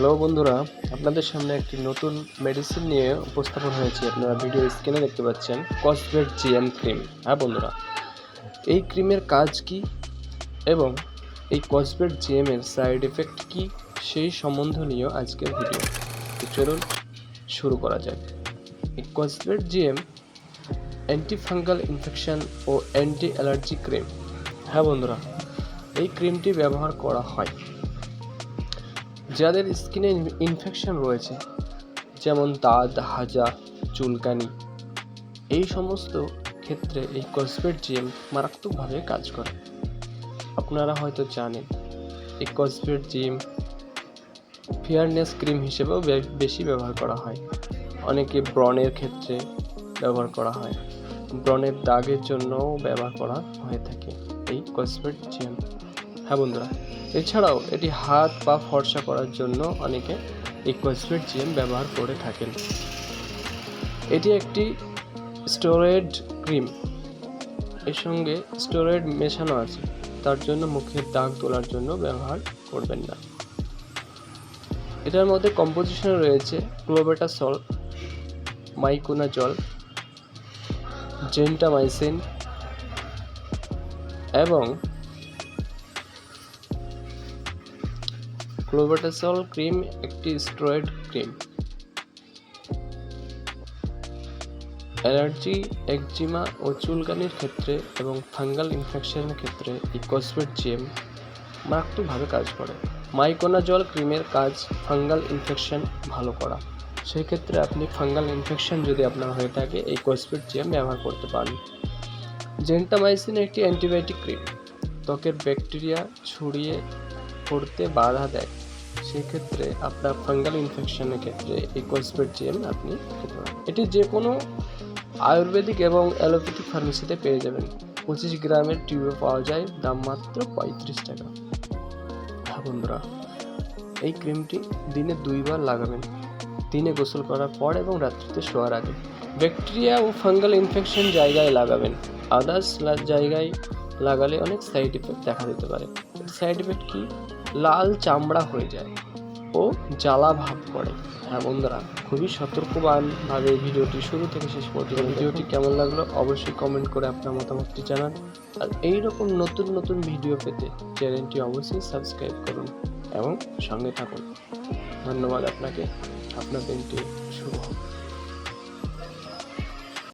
Hello বন্ধুরা। আপনাদের সামনে একটি নতুন মেডিসিন নিয়ে উপস্থাপন হয়েছে। আপনারা ভিডিও স্ক্রিনে দেখতে পাচ্ছেন কসভেট জিএম ক্রিম হ্যাঁ বন্ধুরা? এই ক্রিমের কাজ কি এবং এই কসভেট জিএম এর সাইড এফেক্ট কি, সেই সম্বন্ধ নিয়ে আজকের ভিডিও তো চলুন শুরু করা যাক। এই কসভেট জিএম অ্যান্টিফাঙ্গাল ইনফেকশন ও অ্যান্টি অ্যালার্জি ক্রিম হ্যাঁ বন্ধুরা, এই ক্রিমটি ব্যবহার করা হয়। যাদের স্কিনে ইনফেকশন রয়েছে, যেমন দাঁত, হাজা, চুলকানি, এই সমস্ত ক্ষেত্রে এই কসমেট জেল মারাত্মকভাবে কাজ করে। আপনারা হয়তো জানেন, এই কসমেট জিম ফেয়ারনেস ক্রিম হিসেবেও বেশি ব্যবহার করা হয়। অনেকে ব্রণের ক্ষেত্রে ব্যবহার করা হয়। ব্রণের দাগের জন্যও ব্যবহার করা হয়ে থাকে এই কসমেট জেম হ্যাঁ বন্ধুরা, এছাড়াও এটি হাত পা ফর্সা করার জন্য অনেকে এই কসমেট জিএম ব্যবহার করে থাকেন। এটি একটি স্টোরেড ক্রিম এর সঙ্গে স্টোরেড মেশানো আছে, তার জন্য মুখের দাগ তোলার জন্য ব্যবহার করবেন না। এটার মধ্যে কম্পোজিশনে রয়েছে ক্লোবেটা সল মাইকোনা জল জেন্টামাইসিন এবং ক্লোবেটাসল ক্রিম একটি স্টেরয়েড ক্রিম অ্যালার্জি একজিমা ও চুলকানির ক্ষেত্রে এবং ফাঙ্গাল ইনফেকশনের ক্ষেত্রে এই কসমেট জিএম মারাত্মকভাবে কাজ করে। মাইকোনাজল ক্রিমের কাজ ফাঙ্গাল ইনফেকশন ভালো করা। সেই ক্ষেত্রে আপনি ফাঙ্গাল ইনফেকশন যদি আপনার হয়ে থাকে, এই কসমেট জিএম ব্যবহার করতে পারেন। জেন্টামাইসিন একটি অ্যান্টিবায়োটিক ক্রিম ত্বকের ব্যাকটেরিয়া ছড়িয়ে পড়তে বাধা দেয়। সেক্ষেত্রে আপনার ফাঙ্গাল ইনফেকশনের ক্ষেত্রে এই কসমেট জেল আপনি খেতে পারেন। এটি যে কোনো আয়ুর্বেদিক এবং অ্যালোপ্যাথিক ফার্মেসিতে পেয়ে যাবেন। পঁচিশ গ্রামের টিউবে পাওয়া যায়, দাম মাত্র পঁয়ত্রিশ টাকা। হ্যাঁ বন্ধুরা, এই ক্রিমটি দিনে দুইবার লাগাবেন। দিনে গোসল করার পর এবং রাত্রিতে শোয়ার আগে। ব্যাকটেরিয়া ও ফাঙ্গাল ইনফেকশন জায়গায় লাগাবেন। আদার্স জায়গায় লাগালে অনেক সাইড এফেক্ট দেখা দিতে পারে। সাইড এফেক্ট কি? লাল চামড়া হয়ে যায় ও জ্বালা ভাব করে। হ্যাঁ বন্ধুরা, খুবই সতর্কবানভাবে ভিডিওটি শুরু থেকে শেষ পর্যন্ত ভিডিওটি কেমন লাগল অবশ্যই কমেন্ট করে আপনার মতামতটি জানান। আর এই রকম নতুন নতুন ভিডিও পেতে চ্যানেলটি অবশ্যই সাবস্ক্রাইব করুন এবং সঙ্গে থাকুন। ধন্যবাদ আপনাকে। আপনার দিনটি শুভ হোক।